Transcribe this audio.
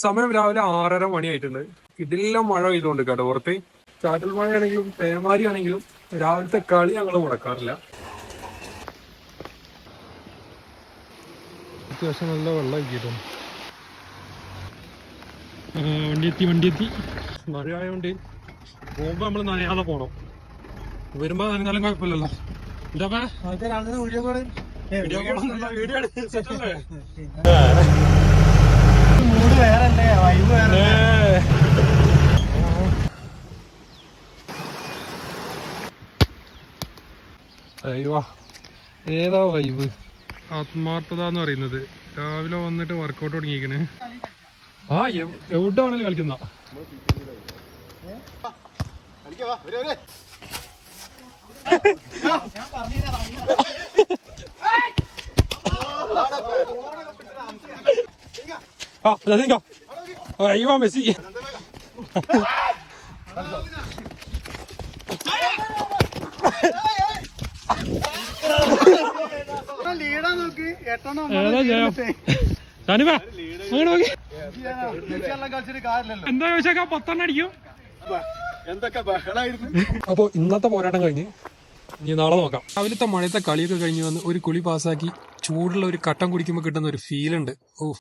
സമയം രാവിലെ ആറര മണിയായിട്ടുണ്ട്. ഇതെല്ലാം മഴ പെയ്തുകൊണ്ട് കേട്ടോ. പുറത്ത് ചാറ്റൽ മഴയാണെങ്കിലും പേമാരി ആണെങ്കിലും രാവിലത്തെ കളി ഞങ്ങൾ മുടക്കാറില്ല. അത്യാവശ്യം നല്ല വെള്ളം ആക്കിയിട്ടുണ്ട് വണ്ടി എത്തി വണ്ടി എത്തി. മഴ ആയതുകൊണ്ട് പോകുമ്പോ നമ്മൾ നനയാതെ പോണം. വരുമ്പോ നനഞ്ഞാലും കുഴപ്പമില്ലല്ലോ. എന്താ വീഡിയോ വീഡിയോ അയ്യോ. ഏതാ വൈബ് ആത്മാർത്ഥത പറയുന്നത്. രാവിലെ വന്നിട്ട് വർക്കൗട്ട് തുടങ്ങിയിരിക്കണ്. ആ എവിടെയാണല്ലോ കളിക്കുന്ന? ആ അയ്യോ മെസ്സി. ലീഡാ നോക്ക്. എട്ടെണ്ണം എന്താ പത്തെണ്ണം അടിക്കും. അപ്പോൾ ഇന്നത്തെ പോരാട്ടം കഴിഞ്ഞ് ഇനി നാളെ നോക്കാം. രാവിലത്തെ മഴയത്തെ കളിയൊക്കെ കഴിഞ്ഞ് വന്ന് ഒരു കുളി പാസ്സാക്കി ചൂടുള്ള ഒരു കട്ടം കുടിക്കുമ്പോൾ കിട്ടുന്ന ഒരു ഫീൽ ഉണ്ട്. ഓ.